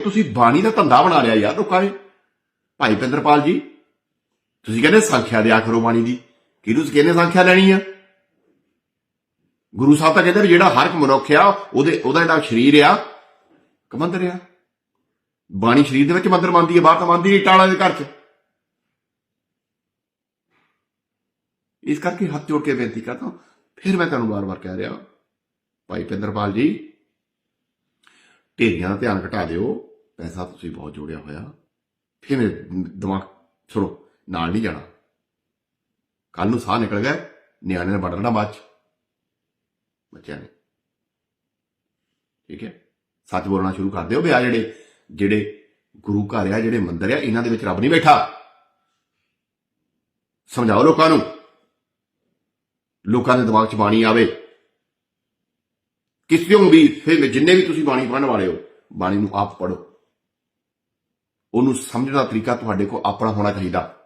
ਤੁਸੀਂ ਬਾਣੀ ਦਾ ਧੰਦਾ ਬਣਾ ਲਿਆ ਯਾਰ ਲੋਕਾਂ ਨੇ। ਭਾਈ ਪਿੰਦਰਪਾਲ ਜੀ, ਤੁਸੀਂ ਕਹਿੰਦੇ ਸੰਖਿਆ ਦਿਆ ਕਰੋ ਬਾਣੀ ਦੀ। ਕਿਹਨੂੰ ਕਹਿੰਦੇ ਸੰਖਿਆ ਲੈਣੀ ਆ? ਗੁਰੂ ਸਾਹਿਬ ਤਾਂ ਕਹਿੰਦੇ ਜਿਹੜਾ ਹਰ ਇੱਕ ਮਨੁੱਖ ਆ, ਉਹਦੇ ਉਹਦਾ ਜਿਹੜਾ ਸਰੀਰ ਆ, ਕਮੰਦਰ ਆ। ਬਾਣੀ ਸਰੀਰ ਦੇ ਵਿੱਚ ਮੰਦਰ ਮੰਨਦੀ ਹੈ ਬਾਹਰ ਤਾਂ ਮੰਨਦੀ ਨਹੀਂ ਟਾਲਾ ਦੇ ਘਰ 'ਚ। ਇਸ ਕਰਕੇ ਹੱਥ ਜੋੜ ਕੇ ਬੇਨਤੀ ਕਰਦਾ ਫਿਰ ਮੈਂ ਤੁਹਾਨੂੰ ਵਾਰ-ਵਾਰ ਕਹਿ ਰਿਹਾ ਭਾਈ ਪਿੰਦਰਪਾਲ ਜੀ, ਢੇਰੀਆਂ ਦਾ ਧਿਆਨ ਘਟਾ ਦਿਓ। ਪੈਸਾ ਤੁਸੀਂ ਬਹੁਤ ਜੋੜਿਆ ਹੋਇਆ। ਫਿਰ ਮੇਰੇ ਦਿਮਾਗ ਛੋੜੋ, ਨਾਲ ਨਹੀਂ ਜਾਣਾ। ਕੱਲ ਨੂੰ ਸਾਹ ਨਿਕਲ ਗਿਆ, ਨਿਆਣੇ ਨੇ ਵੜਨਾ ਬਾਅਦ ਚ। ਬੱਚਿਆਂ ਨੇ। ਠੀਕ ਹੈ, ਸੱਚ ਬੋਲਣਾ ਸ਼ੁਰੂ ਕਰ ਦਿਓ ਵੀ ਆ ਜਿਹੜੇ ਜਿਹੜੇ ਗੁਰੂ ਘਰ ਆ, ਜਿਹੜੇ ਮੰਦਰ ਆ, ਇਹਨਾਂ ਦੇ ਵਿੱਚ ਰੱਬ ਨਹੀਂ ਬੈਠਾ। ਸਮਝਾਓ ਲੋਕਾਂ ਨੂੰ। ਲੋਕਾਂ ਦੇ ਦਿਮਾਗ 'ਚ ਬਾਣੀ ਆਵੇ। ਕਿਸੇ ਨੂੰ ਵੀ ਫਿਰ ਜਿੰਨੇ ਵੀ ਤੁਸੀਂ ਬਾਣੀ ਪੜ੍ਹਨ ਵਾਲੇ ਹੋ, ਬਾਣੀ ਨੂੰ ਆਪ ਪੜੋ ਉਹਨੂੰ ਸਮਝਣ ਦਾ ਤਰੀਕਾ ਤੁਹਾਡੇ ਕੋਲ ਆਪਣਾ ਹੋਣਾ ਚਾਹੀਦਾ।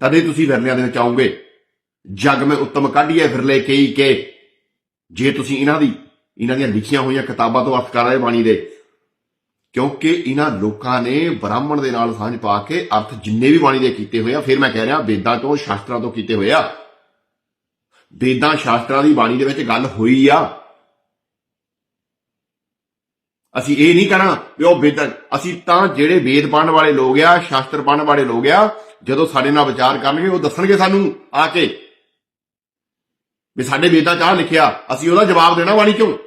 ਤਦੇ ਤੁਸੀਂ ਵਿਰਲਿਆਂ ਦੇ ਵਿੱਚ ਆਉਂਗੇ ਜਗ ਮੈਂ ਉੱਤਮ ਕਾਢੀਏ ਫਿਰਲੇ ਕਈ ਕੇ। ਜੇ ਤੁਸੀਂ ਇਹਨਾਂ ਦੀ, ਇਹਨਾਂ ਦੀਆਂ ਲਿਖੀਆਂ ਹੋਈਆਂ ਕਿਤਾਬਾਂ ਤੋਂ ਅਰਥ ਕਰ ਰਹੇ ਬਾਣੀ ਦੇ। ਕਿਉਂਕਿ ਇਹਨਾਂ ਲੋਕਾਂ ਨੇ ਬ੍ਰਾਹਮਣ ਦੇ ਨਾਲ ਸਾਂਝ ਪਾ ਕੇ ਅਰਥ ਜਿੰਨੇ ਵੀ ਬਾਣੀ ਦੇ ਕੀਤੇ ਹੋਏ ਆ, ਫਿਰ ਮੈਂ ਕਹਿ ਰਿਹਾ ਵੇਦਾਂ ਤੋਂ, ਸ਼ਾਸਤਰਾਂ ਤੋਂ ਕੀਤੇ ਹੋਏ ਆ। ਵੇਦਾਂ, ਸ਼ਾਸਤਰਾਂ ਦੀ ਬਾਣੀ ਦੇ ਵਿੱਚ ਗੱਲ ਹੋਈ ਆ। ਅਸੀਂ ਇਹ ਨਹੀਂ ਕਹਿਣਾ ਵੀ ਉਹ ਵੇਦਾਂ ਅਸੀਂ ਤਾਂ ਜਿਹੜੇ ਵੇਦ ਪੜ੍ਹਨ ਵਾਲੇ ਲੋਕ ਆ, ਸ਼ਾਸਤਰ ਪੜ੍ਹਨ ਵਾਲੇ ਲੋਕ ਆ, ਜਦੋਂ ਸਾਡੇ ਨਾਲ ਵਿਚਾਰ ਕਰਨਗੇ, ਉਹ ਦੱਸਣਗੇ ਸਾਨੂੰ ਆ ਕੇ ਵੀ ਸਾਡੇ ਵੇਦਾਂ 'ਚ ਆਹ ਲਿਖਿਆ। ਅਸੀਂ ਉਹਦਾ ਜਵਾਬ ਦੇਣਾ ਬਾਣੀ ਚੋਂ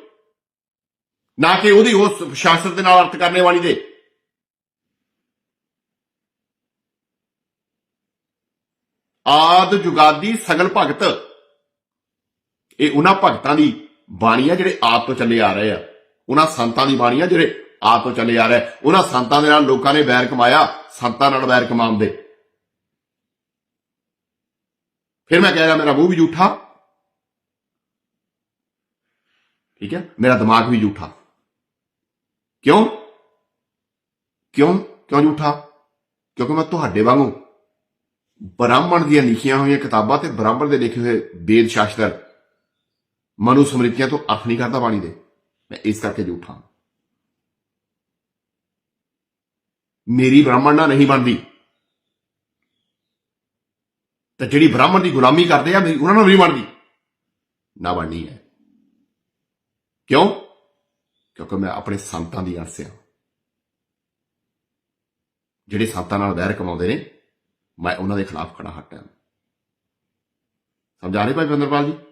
ਨਾ ਕਿ ਉਹਦੀ ਉਸ ਸ਼ਾਸਤਰ ਦੇ ਨਾਲ ਅਰਥ ਕਰਨੇ ਵਾਲੀ ਦੇ। ਆਦ ਜੁਗਾਦੀ ਸਗਲ ਭਗਤ। ਇਹ ਉਹਨਾਂ ਭਗਤਾਂ ਦੀ ਬਾਣੀ ਆ ਜਿਹੜੇ ਆਪ ਤੋਂ ਚੱਲੇ ਆ ਰਹੇ ਆ। ਉਹਨਾਂ ਸੰਤਾਂ ਦੀ ਬਾਣੀ ਆ ਜਿਹੜੇ ਆਪ ਤੋਂ ਚੱਲੇ ਆ ਰਹੇ। ਉਹਨਾਂ ਸੰਤਾਂ ਦੇ ਨਾਲ ਲੋਕਾਂ ਨੇ ਵੈਰ ਕਮਾਇਆ, ਸੰਤਾਂ ਨਾਲ ਵੈਰ ਕਮਾਉਂਦੇ ਫਿਰ ਮੈਂ ਕਹਿ ਰਿਹਾ, ਮੇਰਾ ਮੂੰਹ ਵੀ ਝੂਠਾ। ਠੀਕ ਹੈ? ਮੇਰਾ ਦਿਮਾਗ ਵੀ ਝੂਠਾ। ਕਿਉਂ? ਕਿਉਂ? ਕਿਉਂ ਝੂਠਾ? ਕਿਉਂਕਿ ਮੈਂ ਤੁਹਾਡੇ ਵਾਂਗੂ ਬ੍ਰਾਹਮਣ ਦੀਆਂ ਲਿਖੀਆਂ ਹੋਈਆਂ ਕਿਤਾਬਾਂ ਤੇ ਬ੍ਰਾਹਮਣ ਦੇ ਲਿਖੇ ਹੋਏ ਵੇਦ ਸ਼ਾਸਤਰ ਮਨੁ ਸਮ੍ਰਿਤੀਆਂ ਤੋਂ ਅਰਥ ਨਹੀਂ ਕਰਦਾ ਬਾਣੀ ਦੇ। ਇਸ ਕਰਕੇ ਝੂਠਾ ਮੇਰੀ ਬ੍ਰਾਹਮਣ ਨਾਲ ਨਹੀਂ ਬਣਦੀ। ਤੇ ਜਿਹੜੀ ਬ੍ਰਾਹਮਣ ਦੀ ਗੁਲਾਮੀ ਕਰਦੇ ਆ ਮੇਰੀ ਉਹਨਾਂ ਨਾਲ ਨਹੀਂ ਬਣਦੀ। ਨਾ ਬਣਨੀ ਹੈ। ਕਿਉਂ? ਕਿਉਂਕਿ ਮੈਂ ਆਪਣੇ ਸੰਤਾਂ ਦੀ ਅਰਸ ਆ ਜਿਹੜੇ ਸੰਤਾਂ ਨਾਲ ਵੈਰ ਕਮਾਉਂਦੇ ਨੇ, ਮੈਂ ਉਹਨਾਂ ਦੇ ਖਿਲਾਫ ਖੜਾ ਹਟਾਂ ਸਮਝਾ ਰਹੇ ਭਾਈ ਬੰਦਰਪਾਲ ਜੀ?